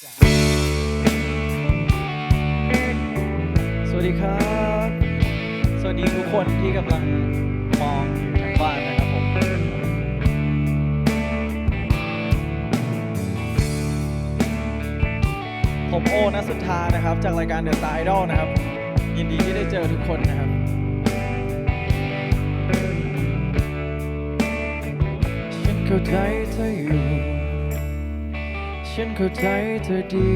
สวัสดีครับ สวัสดีทุกคนที่กำลังมองอยู่ทางบ้านนะครับผมผมโอนัสุธานะครับ จากรายการ The Star Idol นะครับ ยินดีที่ได้เจอทุกคนนะครับฉันเข้าใจเธออยู่ ฉันเข้าใจเธอดี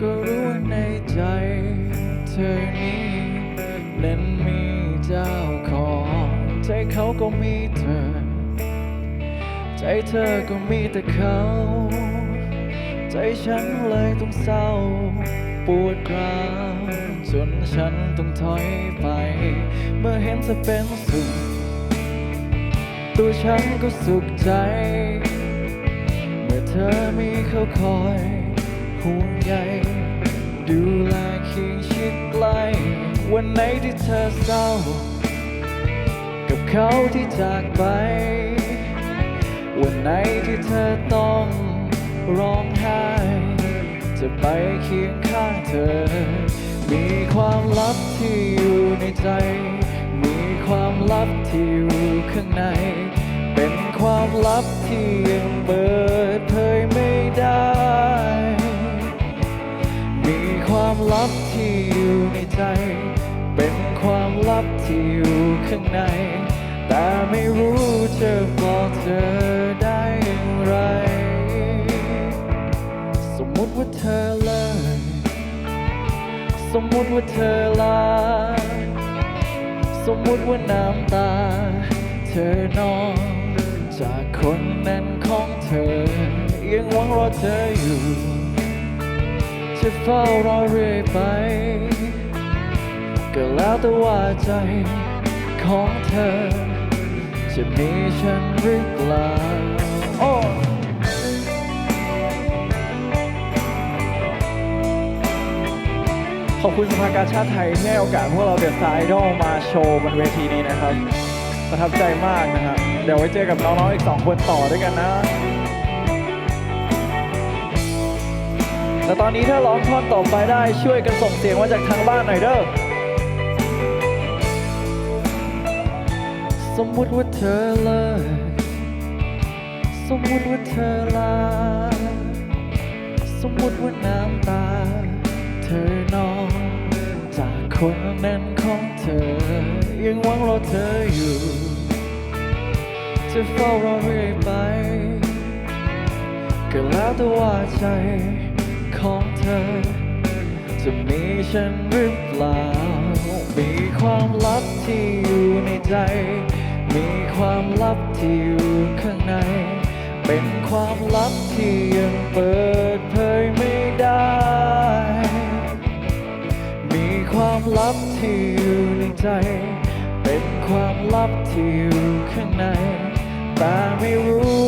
ก็รู้ในใจเธอนี้นั้นมีเจ้าของ ใจเขาก็มีเธอ ใจเธอก็มีแต่เขา ใจฉันเลยต้องเศร้า ปวดร้าวจนฉันต้องถอยไป เมื่อเห็นเธอเป็นสุข ตัวฉันก็สุขใจ มื่อเธอมีเขาคอยห่วงใยดูแลเคียงชิดใกล้วันไหนที่เธอเศร้า กับเขาที่จากไป วันไหนที่เธอต้องร้องไห้ จะไปเคียงข้างเธอ มีความลับที่อยู่ในใจ มีความลับที่อยู่ข้างใน เป็นความลับที่ยังเปิด ลับที่อยู่ในใจ เป็นความลับที่อยู่ข้างใน แต่ไม่รู้จะบอกเธอได้อย่างไร สมมุติว่าเธอเลิกสมมุติว่าเธอลา สมมุติว่าน้ำตา เธอนองจากคนนั้นของเธอ ยังหวังรอเธออยู่ จะเฝ้ารอเรื่อยไป ก็แล้วแต่ว่าใจของเธอ จะมีฉันหรือเปล่าโอ้ขอบคุณสภากาชาติไทยที่ให้โอกาสพวกเราเดือะสไตล์ดอมาโชว์บนเวทีนี้นะครับ ประทับใจมากนะครับ เดี๋ยวไว้เจอกับน้องๆอีก 2 คนต่อด้วยกันนะ แต่ตอนนี้ถ้าร้องท่อนต่อไปได้ช่วยกันส่งเสียงมาจากทางบ้านหน่อยเด้อสมมุติว่าเธอเลิกสมมุติว่าเธอลา สมมุติว่าน้ำตา เธอนองจากคนนั้นของเธอ ยังหวังรอเธออยู่ จะเฝ้ารอเรื่อยไปก็แล้วแต่ว่าใจ ของเธอ จะมีฉันหรือเปล่า มีความลับที่อยู่ในใจ มีความลับที่อยู่ข้างใน เป็นความลับที่ยังเปิดเผยไม่ได้ มีความลับที่อยู่ในใจ เป็นความลับที่อยู่ข้างใน แต่ไม่รู้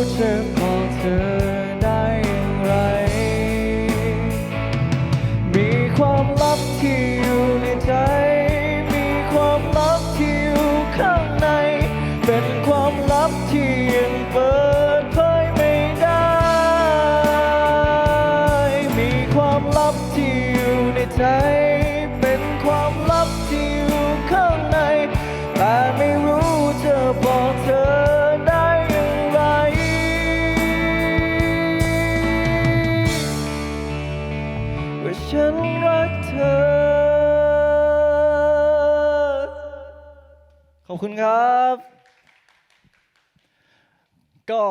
คุณครับ ก็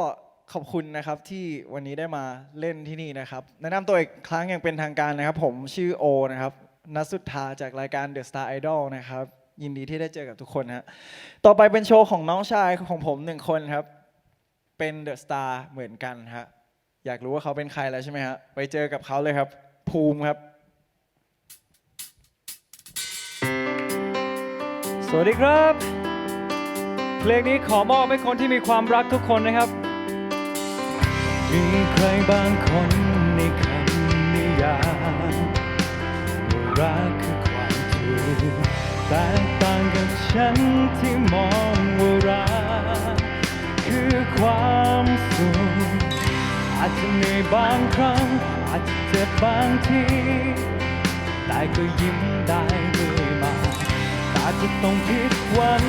ขอบคุณนะครับที่วันนี้ได้มาเล่นที่นี่นะครับแนะนำตัวอีกครั้งอย่างเป็นทางการนะครับ ผมชื่อโอนะครับนัสสุธาจากรายการ The Star Idol นะครับ ยินดีที่ได้เจอกับทุกคนฮะต่อไปเป็นโชว์ของน้องชายของผมหนึ่งคนครับ เป็นเดอะสตาร์เหมือนกันฮะอยากรู้ว่าเขาเป็นใครแล้วใช่ไหมฮะไปเจอกับเขาเลยครับ ภูมิครับ สวัสดีครับ เพลงนี้ขอมอบให้คนที่มีความรักทุกคนนะครับ มีใครบางคนในคำนิยามว่ารักคือความถูกแตกต่างกับฉันที่มองว่ารักคือความสุขอาจจะเหนื่อยบางครั้ง อาจจะเจ็บบางทีแต่ก็ยิ้มได้เรื่อยมาแต่จะต้องผิดหวัง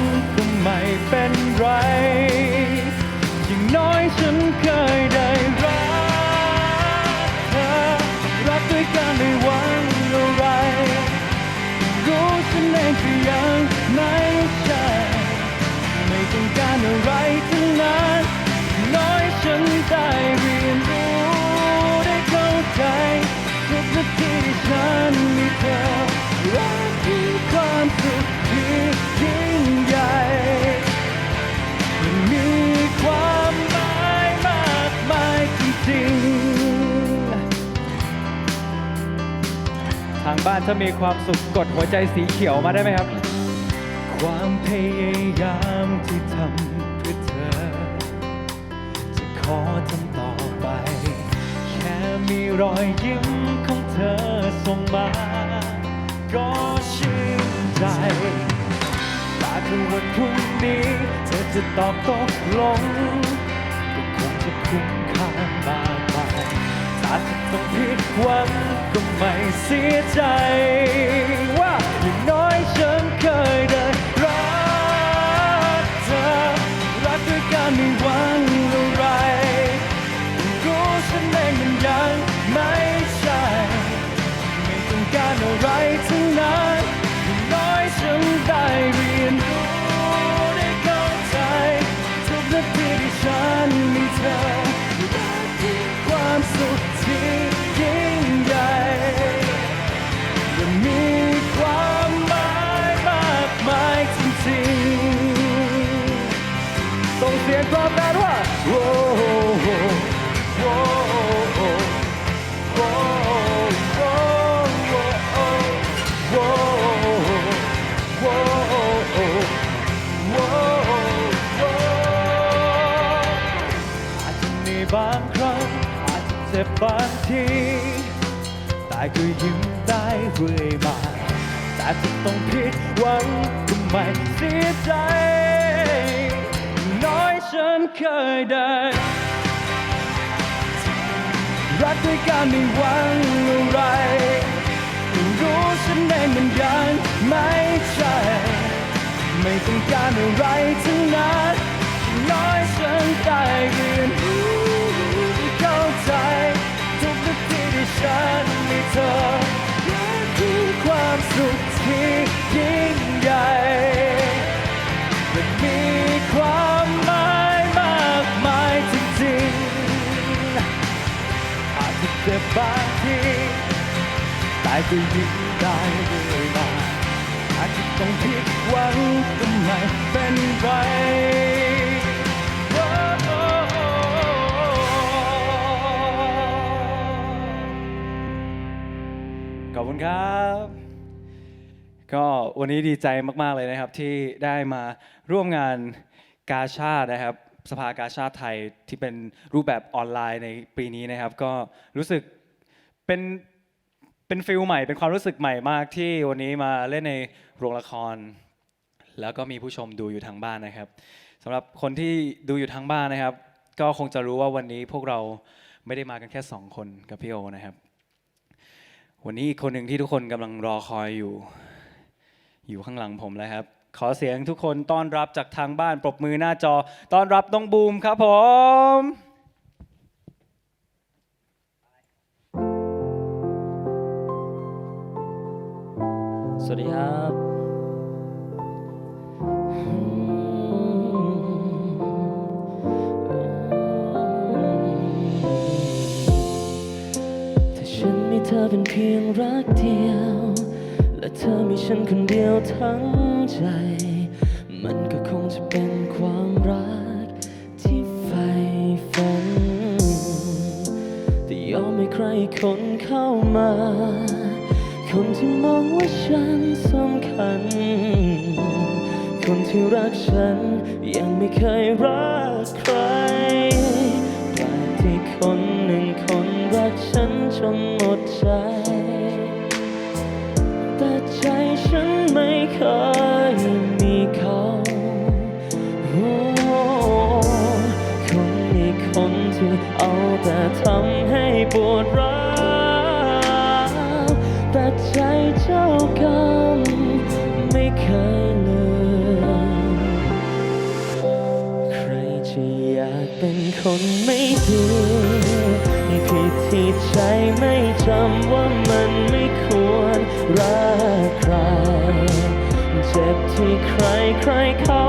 บ้านถ้ามีความสุขกดหัวใจสีเขียวมาได้ไหมครับ ความพยายามที่ทำเพื่อเธอ จะขอทำต่อไป แค่มีรอยยิ้มของเธอส่งมา ก็ชื่นใจถ้าถึงวันพรุ่งนี้ เธอจะตอบตกลงก็คงจะคุ้มค อาจะต้องผิดหวังก็ไม่เสียใจ ว่าอย่างน้อยฉันเคยได้รักเธอ รักด้วยการไม่หวังอะไรรู้ฉันเองมันยังไม่ใช่ ไม่ต้องการอะไรทั้ง ก็ยิ้มได้เรื่อยมา แต่จะต้องผิดหวังก็ไม่เสียใจ น้อยฉันเคยได้ รักด้วยการไม่หวังอะไรรู้ฉันเองมันยังไม่ใช่ ไม่ต้องการอะไรทั้งนั้นอย่างน้อยฉันได้เรียน เธอรักคือความสุขที่ยิ่งใหญ่และมีความหมายมากมายจริงๆอาจจะเจ็บบางทีแต่ก็ยิ้มได้เรื่อยมาอาจจะต้องผิดหวังก็ไม่เป็นไร อบคุณครับ ก็วันนี้ดีใจมากๆเลยนะครับที่ได้มาร่วมงานกาชาตนะครับ สภากาชาตไทยที่เป็นรูปแบบออนไลน์ในปีนี้นะครับ ก็รู้สึกเป็นเป็นฟิลใหม่ เป็นความรู้สึกใหม่มากที่วันนี้มาเล่นในโรงละคร แล้วก็มีผู้ชมดูอยู่ทางบ้านนะครับสำหรับคนที่ดูอยู่ทางบ้านนะครับ ก็คงจะรู้ว่าวันนี้พวกเราไม่ได้มากันแค่สองคนกับพี่โอนะครับ วันนี้อีกคนหนึ่งที่ทุกคนกำลังรอคอยอยู่ อยู่ข้างหลังผมแล้วครับ ขอเสียงทุกคนต้อนรับจากทางบ้านปรบมือหน้าจอ ต้อนรับน้องบูมครับผมสวัสดีครับ ธอเป็นเพียงรักเดียว และเธอมีฉันคนเดียวทั้งใจ มันก็คงจะเป็นความรักที่ใฝ่ฝันแต่ยอมให้ใครคนเข้ามา คนที่มองว่าฉันสำคัญ คนที่รักฉันยังไม่เคยรักใคร ใจ แต่ใจฉันไม่เคยมีเขาคนอีกคนที่เอาแต่ทำให้ปวดร้าวแต่ใจเจ้ากรรมไม่เคยลืมใครจะอยากเป็นคนไม่ดีผิดที่ใจไม่ ที่ใครใครเขา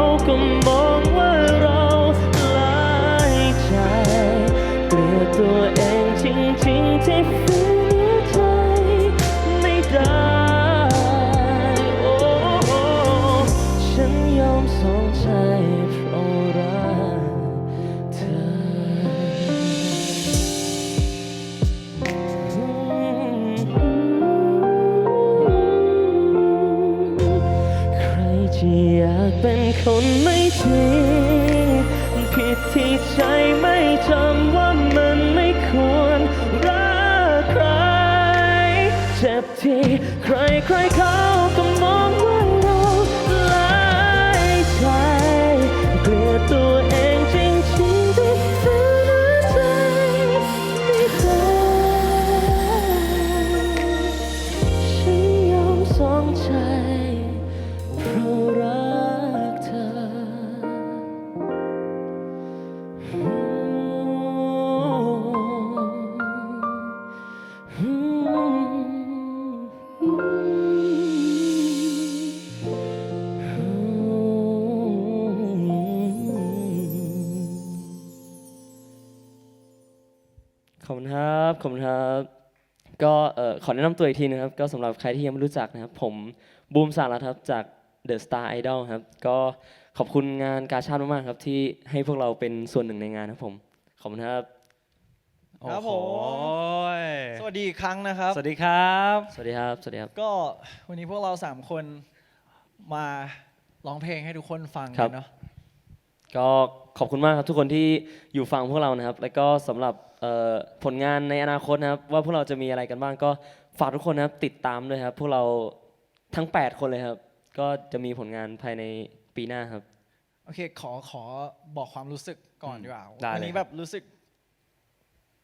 ขอบคุณครับขอบคุณครับ ก็เอ่อขอแนะนำตัวอีกทีนะครับ ก็สำหรับใครที่ยังไม่รู้จักนะครับ ผมบูมสารัตน์ครับจาก The Star Idol ครับ ก็ขอบคุณงานกาชาติมากๆครับ ที่ให้พวกเราเป็นส่วนหนึ่งในงานครับผม ขอบคุณครับครับผม โอ้ยสวัสดีอีกครั้งนะครับ สวัสดีครับ สวัสดีครับ สวัสดีครับ ก็วันนี้พวกเราสามคนมาร้องเพลงให้ทุกคนฟังครักับ นเนาะ ก็ขอบคุณมากครับทุกคนที่อยู่ฟังพวกเรานะครับ แล้วก็สำหรับเอ่อ ผลงานในอนาคตนะครับ ว่าพวกเราจะมีอะไรกันบ้างก็ฝากทุกคนนะครับ ติดตามด้วยครับ พวกเราทั้ง 8 คนเลยครับ ก็จะมีผลงานภายในปีหน้าครับ โอเค ขอขอบอกความรู้สึกก่อนดีกว่า ได้วัเลยนี้คแบรับบรู้สึก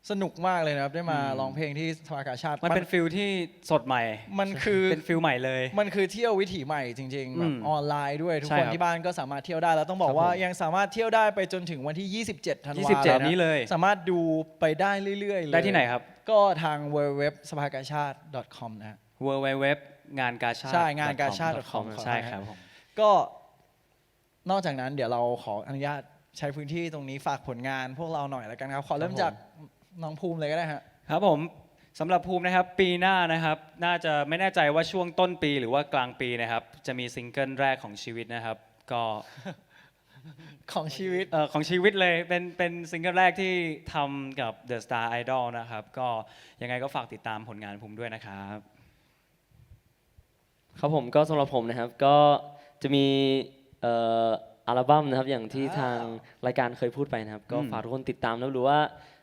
สนุกมากเลยนะครับ ได้มาอืมร้องเพลงที่สภากาชาติมันเป็นฟิลที่สดใหม่ มันคือเป็นฟิลใหม่เลย มันคือเที่ยววิถีใหม่จริงๆแบบอืมออนไลน์ด้วยทุกใช่คนครับที่บ้านก็สามารถเที่ยวได้แล้วต้องบอคกรับว่าผมยังสามารถเที่ยวได้ไปจนถึงวันที่ 27ธันวา27นี้เลย สามารถดูไปได้เรื่อยๆเลยได้ที่ไหนครับ ก็ทาง w w w สภากาชาติ .com นะฮะ w w w งานกาชาติใช่งานกาชาติ .com .com ใช่ครับผมก็นอกจากนั้นเดี๋ยวเราขออนุญาตใช้พื้นที่ตรงนี้ฝากผลงานพวกเราหน่อยแล้วกันครับขอเริ่มครับผมจาก น้องภูมิเลยก็ได้ฮะครับผมสำหรับภูมินะครับปีหน้านะครับ น่าจะไม่แน่ใจว่าช่วงต้นปีหรือว่ากลางปีนะครับ จะมีซิงเกิลแรกของชีวิตนะครับ ก็ของชีวิตเอ่อของชีวิตเลยเป็นเป็นซิงเกิลแรกที่ทำกับ The Star Idol นะครับ ก็ยังไงก็ฝากติดตามผลงานภูมิด้วยนะครับ ครับผมก็สำหรับผมนะครับก็จะมีเอ่ออัลบั้มนะครับอย่างที่อ่าทางรายการเคยพูดไปนะครับ ก็อืมฝากทุกคนติดตามนะหรือว่า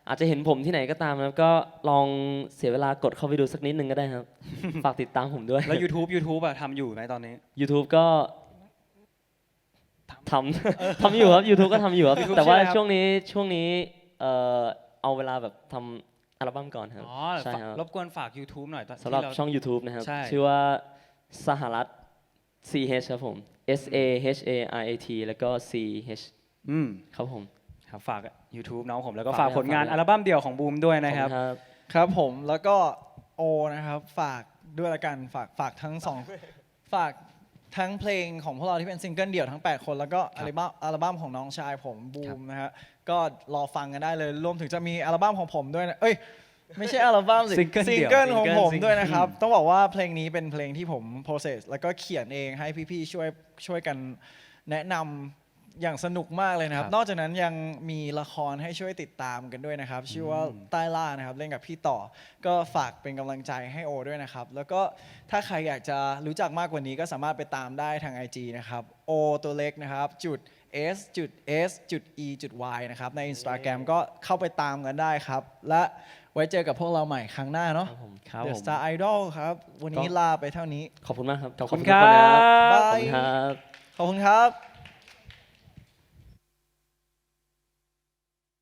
อาจจะเห็นผมที่ไหนก็ตามนะครับก็ลองเสียเวลากดเข้าไปดูสักนิดนึงก็ได้ครับ ฝากติดตามผมด้วย แล้ว YouTube YouTube อะทำอยู่ไหมตอนนี้ YouTube ก็ทำ ทำอยู่ครับ YouTube ก็ทำอยู่ครับ YouTube แต่ว่าใช่ไหมครับ ช่วงนี้ช่วงนี้เอ่อเอาเวลาแบบทำอัลบั้มก่อนครับ อ๋อใช่ครับ รบกวนฝาก YouTube หน่อยตอนสำหรับที่เา ช่อง YouTube นะครับ ใช่ ชื่อว่าสหรัฐ C H ครับผม S A H A R A T แล้วก็ C H อืม ครับผม ครับฝาก YouTube น้องผมแล้วก็ฝาฝากกด้วยผลงานฝากด้วย อัลบั้มเดี่ยวของบูมด้วยนะครับ ขอณครับครับผมแล้วก็โอนะครับฝากด้วยละกันฝากฝากทั้งสองฝากทั้งเพลงของพวกเราที่เป็นซิงเกิลเดี่ยวทั้ง 8 คน แล้วก็อัลบั้มอัลบั้มของน้องชายผมบูมนะฮะก็รอฟังกันได้เลยรวมถึงจะมีอัลบั้มของผมด้วยนะเอ้ยไม่ใช่อัลบั้มสิซิงเกิลเดี่ยวซิงเกิลของซิงเกิลผมซิงด้วยนะครับอืมต้องบอกว่าเพลงนี้เป็นเพลงที่ผม process แล้วก็เขียนเองให้พี่ๆช่วยช่วยกันแนะนำ อย่างสนุกมากเลยนะครับ ครับนอกจากนั้นยังมีละครให้ช่วยติดตามกันด้วยนะครับ ชื่อว่าใต้ล่านะครับ เล่นกับพี่ต่อ ก็ฝากเป็นกำลังใจให้โอด้วยนะครับ แล้วก็ถ้าใครอยากจะรู้จักมากกว่านี้ก็สามารถไปตามได้ทาง IG นะครับ O ตัวเล็กนะครับจุด S จุด S จุด E จุด Y นะครับ ใน Instagram ก็เข้าไปตามกันได้ครับ และไว้เจอกับพวกเราใหม่ครั้งหน้าเนาะ ครับผมครับ The ผม Star Idol ครับ วันนี้ก็ ลาไปเท่านี้ ขอบคุณมากครับขอบคุณทุกนนะครับขอบคุณครับ ขอบคุณครับ